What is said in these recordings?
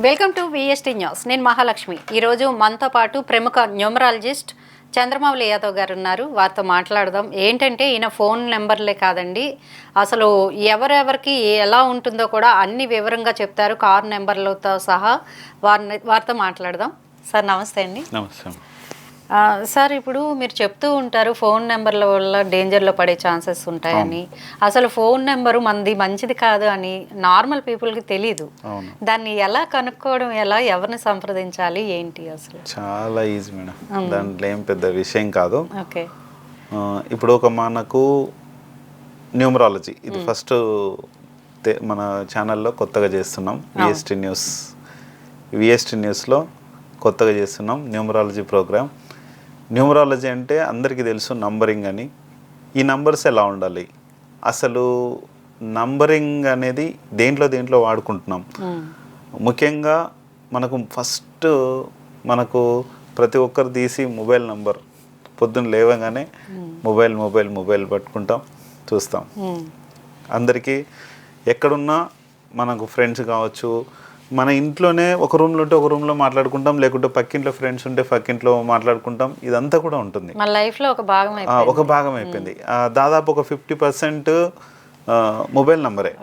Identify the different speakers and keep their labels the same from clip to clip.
Speaker 1: Welcome to VST news. నేను మహాలక్ష్మి. ఈరోజు మనతో పాటు ప్రముఖ న్యూమరాలజిస్ట్ చంద్రమౌళి యాదవ్ గారు ఉన్నారు. వారితో మాట్లాడదాం. ఏంటంటే ఈయన ఫోన్ నెంబర్లే కాదండి. అసలు ఎవరెవరికి ఎలా ఉంటుందో కూడా అన్ని వివరంగా చెప్తారు. కార్ నెంబర్లతో సహా వారిని వారితో మాట్లాడదాం. సార్ నమస్తే అండి.
Speaker 2: నమస్తే.
Speaker 1: సార్ ఇప్పుడు మీరు చెప్తూ ఉంటారు ఫోన్ నెంబర్ల వల్ల డేంజర్లో పడే ఛాన్సెస్ ఉంటాయని. అసలు ఫోన్ నెంబరు మనది మంచిది కాదు అని నార్మల్ పీపుల్కి తెలియదు
Speaker 2: అవును.
Speaker 1: దాన్ని ఎలా కనుక్కోవడం ఎలా ఎవరిని సంప్రదించాలి ఏంటి అసలు?
Speaker 2: చాలా ఈజీ మేడం. దాంట్లో ఏం పెద్ద విషయం కాదు.
Speaker 1: ఓకే.
Speaker 2: ఇప్పుడు ఒక మనకు న్యూమరాలజీ. ఇది ఫస్ట్ మన ఛానల్లో కొత్తగా చేస్తున్నాం. VST news. విఎస్టీ న్యూస్లో కొత్తగా చేస్తున్నాం న్యూమరాలజీ ప్రోగ్రామ్. న్యూమరాలజీ అంటే అందరికీ తెలుసు నంబరింగ్ అని. ఈ నంబర్స్ ఎలా ఉండాలి? అసలు నంబరింగ్ అనేది దేంట్లో దేంట్లో వాడుకుంటున్నాం? ముఖ్యంగా మనకు ఫస్ట్ మనకు ప్రతి ఒక్కరు తీసి మొబైల్ నంబర్ పొద్దున్న లేవగానే మొబైల్ మొబైల్ మొబైల్ పట్టుకుంటాం చూస్తాం. అందరికీ ఎక్కడున్నా మనకు ఫ్రెండ్స్ కావచ్చు మన ఇంట్లోనే ఒక రూమ్లో ఉంటే ఒక రూమ్లో మాట్లాడుకుంటాం లేకుంటే పక్కింట్లో ఫ్రెండ్స్ ఉంటే పక్కింట్లో మాట్లాడుకుంటాం ఇదంతా కూడా ఉంటుంది.
Speaker 1: మన లైఫ్లో ఒక భాగం
Speaker 2: ఒక భాగం అయిపోయింది. దాదాపు ఒక ఫిఫ్టీ పర్సెంట్ మొబైల్ నంబరే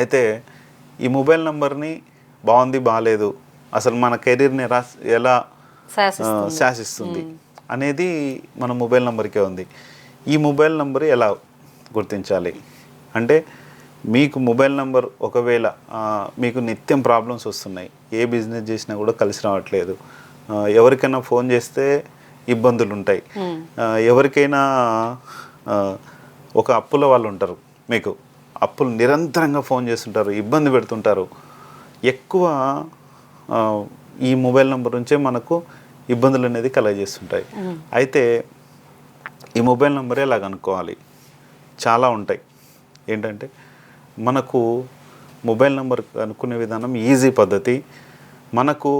Speaker 2: అయితే ఈ మొబైల్ నంబర్ని బాగుంది బాగాలేదు అసలు మన కెరీర్ని ఎలా
Speaker 1: శాసిస్తుంది.
Speaker 2: అనేది మన మొబైల్ నంబర్కే ఉంది. ఈ మొబైల్ నంబర్ ఎలా గుర్తించాలి? అంటే మీకు మొబైల్ నంబర్ ఒకవేళ మీకు నిత్యం ప్రాబ్లమ్స్ వస్తున్నాయి ఏ బిజినెస్ చేసినా కూడా కలిసి రావట్లేదు ఎవరికైనా ఫోన్ చేస్తే ఇబ్బందులు ఉంటాయి. ఎవరికైనా ఒక అప్పుల వాళ్ళు ఉంటారు మీకు అప్పులు నిరంతరంగా ఫోన్ చేస్తుంటారు ఇబ్బంది పెడుతుంటారు. ఎక్కువ ఈ మొబైల్ నెంబర్ నుంచే మనకు ఇబ్బందులు అనేది కలగజేస్తుంటాయి. అయితే ఈ మొబైల్ నెంబర్ ఎలా కనుక్కోవాలి చాలా ఉంటాయి. ఏంటంటే మనకు మొబైల్ నెంబర్ కనుక్కునే విధానం ఈజీ పద్ధతి. మనకు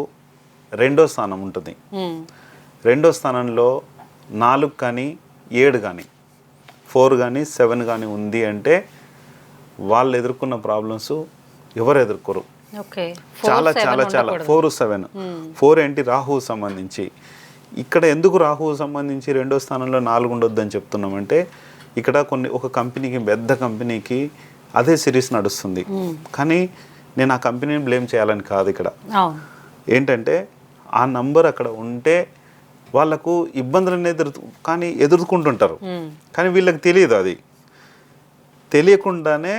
Speaker 2: రెండో స్థానం ఉంటుంది. రెండో స్థానంలో నాలుగు కానీ ఏడు కానీ ఫోర్ కానీ సెవెన్ కానీ ఉంది అంటే వాళ్ళు ఎదుర్కొన్న ప్రాబ్లమ్స్ ఎవరు ఎదుర్కోరు.
Speaker 1: ఓకే.
Speaker 2: చాలా చాలా చాలా. Four seven. ఫోర్ ఏంటి? రాహువు సంబంధించి. ఇక్కడ ఎందుకు రాహువు సంబంధించి రెండో స్థానంలో నాలుగు ఉండొద్దని చెప్తున్నామంటే ఇక్కడ కొన్ని ఒక కంపెనీకి పెద్ద కంపెనీకి అదే సిరీస్ నడుస్తుంది. కానీ నేను ఆ కంపెనీని బ్లేమ్ చేయాలని కాదు ఇక్కడ. ఏంటంటే ఆ నంబర్ అక్కడ ఉంటే వాళ్ళకు ఇబ్బందులను ఎదురు కానీ ఎదుర్కొంటుంటారు.
Speaker 1: ఉమ్.
Speaker 2: కానీ వీళ్ళకి తెలియదు అది. తెలియకుండానే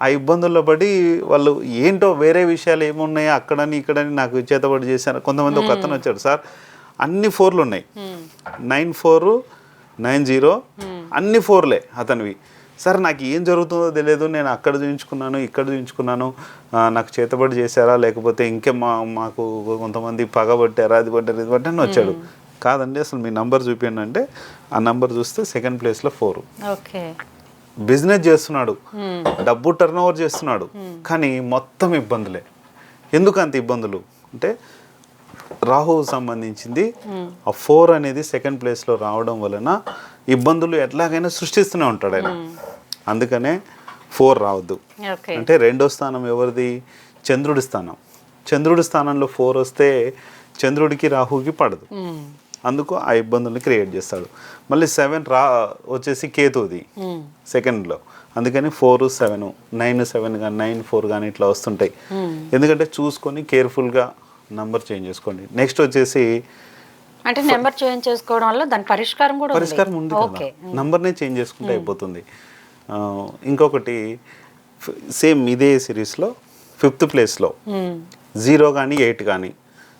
Speaker 2: ఆ ఇబ్బందుల్లో పడి వాళ్ళు ఏంటో వేరే విషయాలు ఏమున్నాయో అక్కడని ఇక్కడని నాకు చేతబడి చేశారు కొంతమంది ఒక అతను వచ్చాడు సార్ అన్ని ఫోర్లు ఉన్నాయి నైన్ ఫోర్ నైన్ జీరో అన్ని ఫోర్లే అతనివి. సార్ నాకు ఏం జరుగుతుందో తెలియదు నేను అక్కడ చూయించుకున్నాను ఇక్కడ చూయించుకున్నాను. నాకు చేతబడి చేశారా లేకపోతే ఇంకే మా మాకు కొంతమంది పగబట్టారా అది పట్టారు ఇది పట్టారు అని వచ్చాడు. కాదండి అసలు మీ నంబర్ చూపించండి అంటే ఆ నంబర్ చూస్తే సెకండ్ ప్లేస్లో ఫోర్.
Speaker 1: ఓకే.
Speaker 2: బిజినెస్ చేస్తున్నాడు. డబ్బు టర్న్ ఓవర్ చేస్తున్నాడు. కానీ మొత్తం ఇబ్బందులే. ఎందుకు అంత ఇబ్బందులు? అంటే రాహువు సంబంధించింది ఆ ఫోర్ అనేది సెకండ్ ప్లేస్లో రావడం వలన ఇబ్బందులు ఎట్లాగైనా సృష్టిస్తూనే ఉంటాడు ఆయన. అందుకనే ఫోర్ రావద్దు. అంటే రెండో స్థానం ఎవరిది? చంద్రుడి స్థానం. చంద్రుడి స్థానంలో ఫోర్ వస్తే చంద్రుడికి రాహుకి పడదు. అందుకు ఆ ఇబ్బందుల్ని క్రియేట్ చేస్తాడు. మళ్ళీ సెవెన్ రా వచ్చేసి కేతుది. సెకండ్లో. అందుకని ఫోర్ సెవెన్ నైన్ సెవెన్ కానీ నైన్ ఫోర్ కానీ ఇట్లా వస్తుంటాయి. ఎందుకంటే చూసుకొని కేర్ఫుల్గా నంబర్ చేంజ్ చేసుకోండి. నెక్స్ట్ వచ్చేసి
Speaker 1: అంటే నెంబర్ చేంజ్ చేసుకోవడం వల్ల దాని పరిష్కారం కూడా
Speaker 2: పరిష్కారం ఉంది. కదా. నంబర్నే చేంజ్ చేసుకుంటే అయిపోతుంది. ఆ, ఇంకొకటి సేమ్ ఇదే సిరీస్లో ఫిఫ్త్ ప్లేస్లో.
Speaker 1: ఉమ్.
Speaker 2: జీరో కానీ ఎయిట్ కానీ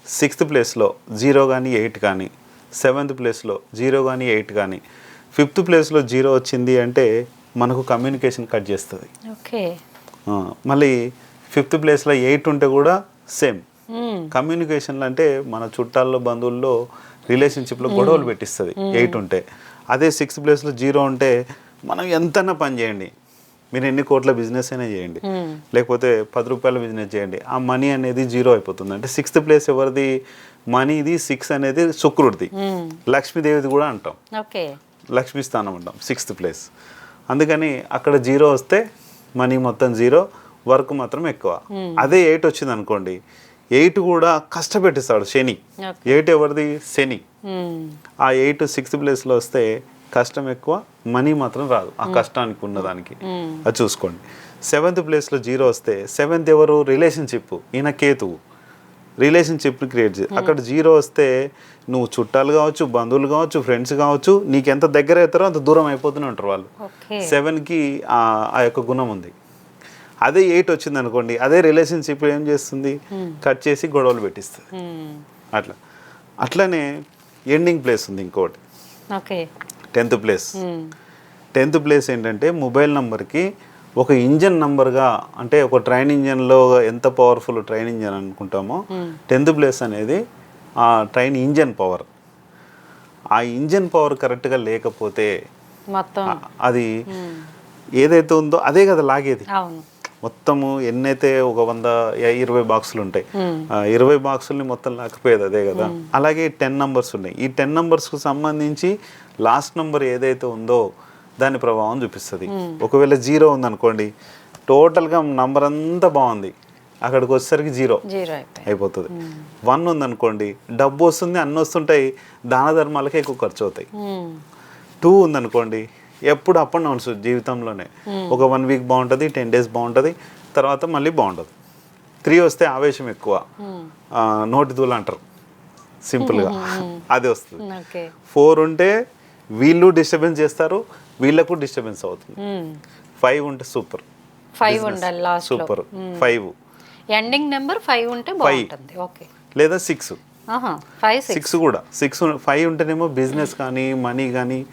Speaker 2: సిక్స్త్ ప్లేస్లో జీరో కానీ ఎయిట్ కానీ సెవెంత్ ప్లేస్లో జీరో కానీ ఎయిట్ కానీ ఫిఫ్త్ ప్లేస్లో జీరో వచ్చింది అంటే మనకు కమ్యూనికేషన్ కట్ చేస్తుంది.
Speaker 1: ఓకే.
Speaker 2: మళ్ళీ ఫిఫ్త్ ప్లేస్లో ఎయిట్ ఉంటే కూడా సేమ్. కమ్యూనికేషన్లు అంటే మన చుట్టాల్లో బంధువుల్లో రిలేషన్షిప్లో గొడవలు పెట్టిస్తుంది. ఎయిట్ ఉంటే. అదే సిక్స్త్ ప్లేస్లో జీరో ఉంటే మనం ఎంతైనా పని చేయండి. మీరు ఎన్ని కోట్ల బిజినెస్ అయినా చేయండి. లేకపోతే పది రూపాయల బిజినెస్ చేయండి. ఆ మనీ అనేది జీరో అయిపోతుంది. అంటే సిక్స్త్ ప్లేస్ ఎవరిది? మనీది సిక్స్ అనేది శుక్రుడిది. లక్ష్మీదేవిది కూడా అంటాం. లక్ష్మీ స్థానం అంటాం సిక్స్త్ ప్లేస్. అందుకని అక్కడ జీరో వస్తే మనీ మొత్తం జీరో వర్క్ మాత్రం ఎక్కువ. అదే ఎయిట్ వచ్చింది అనుకోండి ఎయిట్ కూడా కష్టపెట్టిస్తాడు శని. ఎయిట్ ఎవరిది? శని. ఆ ఎయిట్ సిక్స్త్ ప్లేస్లో వస్తే కష్టం ఎక్కువ మనీ మాత్రం రాదు. ఆ కష్టానికి ఉన్నదానికి అది చూసుకోండి. సెవెంత్ ప్లేస్లో జీరో వస్తే సెవెంత్ ఎవరు? రిలేషన్షిప్. ఈయన కేతువు. రిలేషన్షిప్ని క్రియేట్ చేసి అక్కడ జీరో వస్తే నువ్వు చుట్టాలు కావచ్చు బంధువులు కావచ్చు ఫ్రెండ్స్ కావచ్చు నీకు ఎంత దగ్గర అవుతారో అంత దూరం అయిపోతూనే ఉంటారు వాళ్ళు. సెవెన్కి ఆ యొక్క గుణం ఉంది. అదే ఎయిట్ వచ్చింది అనుకోండి అదే రిలేషన్షిప్ ఏం చేస్తుంది? కట్ చేసి గొడవలు పెట్టిస్తుంది.
Speaker 1: మ్మ్.
Speaker 2: అట్లా. అట్లనే ఎండింగ్ ప్లేస్ ఉంది ఇంకోటి.
Speaker 1: Okay.
Speaker 2: Tenth place. Tenth place ఏంటంటే మొబైల్ నంబర్కి ఒక ఇంజన్ నంబర్గా అంటే ఒక ట్రైన్ ఇంజన్లో ఎంత పవర్ఫుల్ ట్రైన్ ఇంజన్ అనుకుంటామో టెన్త్ ప్లేస్ అనేది ఆ ట్రైన్ ఇంజన్ పవర్ ఆ ఇంజన్ పవర్ కరెక్ట్గా లేకపోతే
Speaker 1: మొత్తం.
Speaker 2: అది ఏదైతే ఉందో అదే కదా లాగేది. మొత్తము ఎన్నైతే ఒక వంద ఇరవై బాక్సులు ఉంటాయి ఇరవై బాక్సుల్ని మొత్తం లాకపోయేది అదే కదా. అలాగే టెన్ నంబర్స్ ఉన్నాయి. ఈ టెన్ నంబర్స్కు సంబంధించి లాస్ట్ నంబర్ ఏదైతే ఉందో దాని ప్రభావం చూపిస్తుంది. ఒకవేళ జీరో ఉందనుకోండి టోటల్గా నంబర్ అంతా బాగుంది. అక్కడికి వచ్చేసరికి జీరో అయిపోతుంది. వన్ ఉందనుకోండి డబ్బు వస్తుంది అన్నీ వస్తుంటాయి దాన ధర్మాలకే ఎక్కువ ఖర్చు అవుతాయి. టూ ఉందనుకోండి ఎప్పుడు అప్ అండ్ డౌన్స్ జీవితంలోనే. ఒక వన్ వీక్ బాగుంటుంది టెన్ డేస్ బాగుంటుంది తర్వాత మళ్ళీ బాగుంటుంది త్రీ వస్తే ఆవేశం ఎక్కువ. ఆ, నోటి దూలు అంటారు. సింపుల్గా అది వస్తుంది. ఫోర్ ఉంటే వీళ్ళు డిస్టర్బెన్స్ చేస్తారు వీళ్ళకు డిస్టర్బెన్స్ అవుతుంది. ఫైవ్ ఉంటే సూపర్
Speaker 1: ఫైవ్ ఉండాలి
Speaker 2: super five
Speaker 1: ending number five ఉంటే బాగుంటుంది. ఓకే
Speaker 2: లేదా సిక్స్
Speaker 1: ఆహా ఫైవ్ సిక్స్
Speaker 2: సిక్స్ కూడా. సిక్స్ ఫైవ్ ఉంటేనేమో బిజినెస్ కానీ మనీ కానీ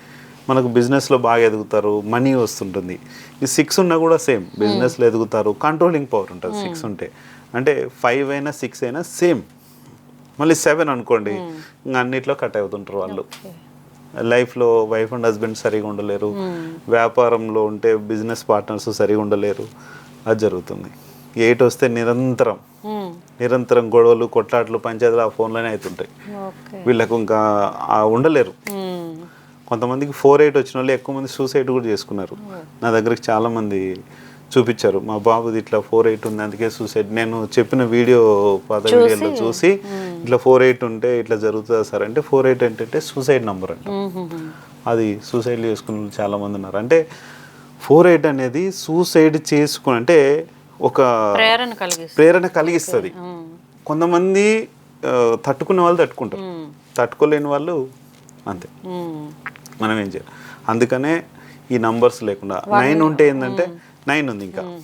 Speaker 2: మనకు బిజినెస్లో బాగా ఎదుగుతారు మనీ వస్తుంటుంది. ఈ సిక్స్ ఉన్నా కూడా సేమ్ బిజినెస్లో ఎదుగుతారు కంట్రోలింగ్ పవర్ ఉంటుంది సిక్స్ ఉంటే. అంటే ఫైవ్ అయినా సిక్స్ అయినా సేమ్. మళ్ళీ సెవెన్ అనుకోండి ఇంకా అన్నిట్లో కట్ అవుతుంటారు వాళ్ళు. లైఫ్లో వైఫ్ అండ్ హస్బెండ్ సరిగా ఉండలేరు. వ్యాపారంలో ఉంటే బిజినెస్ పార్ట్నర్స్ సరిగా ఉండలేరు. అది జరుగుతుంది. ఎయిట్ వస్తే నిరంతరం. నిరంతరం గొడవలు కొట్లాట్లు పంచాయతీలు ఆ ఫోన్లోనే అవుతుంటాయి. వీళ్ళకు ఇంకా ఉండలేరు. కొంతమందికి ఫోర్ ఎయిట్ వచ్చిన వాళ్ళు ఎక్కువ మంది సూసైడ్ కూడా చేసుకున్నారు. నా దగ్గరికి చాలా మంది చూపించారు. మా బాబుది ఇట్లా ఫోర్ ఎయిట్ ఉంది అందుకే సూసైడ్ నేను చెప్పిన వీడియో పాత వీడియోలో చూసి ఇట్లా ఫోర్ ఎయిట్ ఉంటే ఇట్లా జరుగుతుందా సార్ అంటే ఫోర్ ఎయిట్ ఏంటంటే సూసైడ్ నంబర్ అంట. అది సూసైడ్ చేసుకున్న వాళ్ళు చాలా మంది ఉన్నారు. అంటే ఫోర్ ఎయిట్ అనేది సూసైడ్ చేసుకుని అంటే ఒక
Speaker 1: ప్రేరణ కలిగిస్తుంది.
Speaker 2: ప్రేరణ కలిగిస్తుంది. కొంతమంది ఆ, తట్టుకునే వాళ్ళు తట్టుకుంటారు. తట్టుకోలేని వాళ్ళు అంతే. మనం ఏం చేయాలి? అందుకనే ఈ నంబర్స్ లేకుండా నైన్ ఉంటే ఏంటంటే నైన్ ఉంది ఇంకా.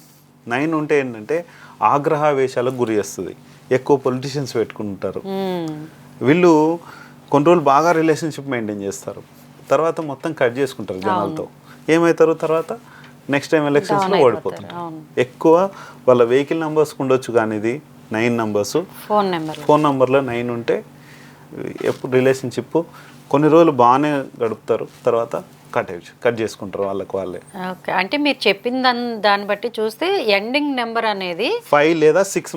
Speaker 2: నైన్ ఉంటే ఏంటంటే ఆగ్రహావేశాలకు గురి చేస్తుంది. ఎక్కువ పొలిటీషియన్స్ పెట్టుకుంటారు.
Speaker 1: మ్మ్.
Speaker 2: వీళ్ళు కొన్ని రోజులు బాగా రిలేషన్షిప్ మెయింటైన్ చేస్తారు. తర్వాత మొత్తం కట్ చేసుకుంటారు జనాలతో. ఏమవుతారు తర్వాత? నెక్స్ట్ టైం ఎలక్షన్స్లో ఓడిపోతుంటారు. ఎక్కువ వాళ్ళ వెహికల్ నెంబర్స్ ఉండొచ్చు కానీ ఇది nine numbers
Speaker 1: phone number
Speaker 2: phone నంబర్లో నైన్ ఉంటే ఎప్పుడు రిలేషన్షిప్ కొన్ని రోజులు బాగానే గడుపుతారు తర్వాత కట్ కట్ చేసుకుంటారు వాళ్ళకి వాళ్ళే.
Speaker 1: ఓకే అంటే మీరు చెప్పిన దాన్ని దాన్ని బట్టి చూస్తే ఎండింగ్ నెంబర్ అనేది
Speaker 2: ఫైవ్ లేదా సిక్స్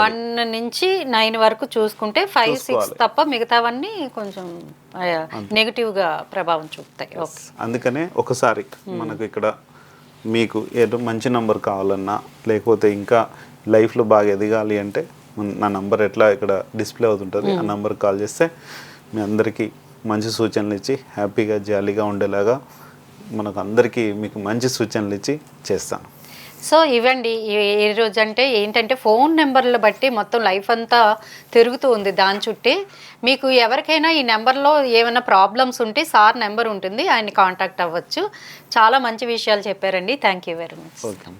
Speaker 1: వన్ నుంచి నైన్ వరకు చూసుకుంటే ఫైవ్ సిక్స్ తప్ప మిగతావన్నీ కొంచెం నెగిటివ్గా ప్రభావం చూపుతాయి. ఓకే.
Speaker 2: అందుకనే ఒకసారి మనకు ఇక్కడ మీకు ఏదో మంచి నంబర్ కావాలన్నా లేకపోతే ఇంకా లైఫ్లో బాగా ఎదగాలి అంటే నా నంబర్ ఎట్లా ఇక్కడ డిస్ప్లే అవుతుంటుంది ఆ నంబర్ కాల్ చేస్తే మీ అందరికీ మంచి సూచనలు ఇచ్చి హ్యాపీగా జాలీగా ఉండేలాగా మనకు అందరికీ మీకు మంచి సూచనలు ఇచ్చి చేస్తాను.
Speaker 1: సో ఇవండి ఈ- ఈ రోజు అంటే ఏంటంటే ఫోన్ నెంబర్లు బట్టి మొత్తం లైఫ్ అంతా తిరుగుతూ ఉంది దాని చుట్టే. మీకు ఎవరికైనా ఈ నెంబర్లో ఏమైనా ప్రాబ్లమ్స్ ఉంటే సార్ నెంబర్ ఉంటుంది ఆయన్ని కాంటాక్ట్ అవ్వచ్చు. చాలా మంచి విషయాలు చెప్పారండి. Thank you very much.
Speaker 2: Okay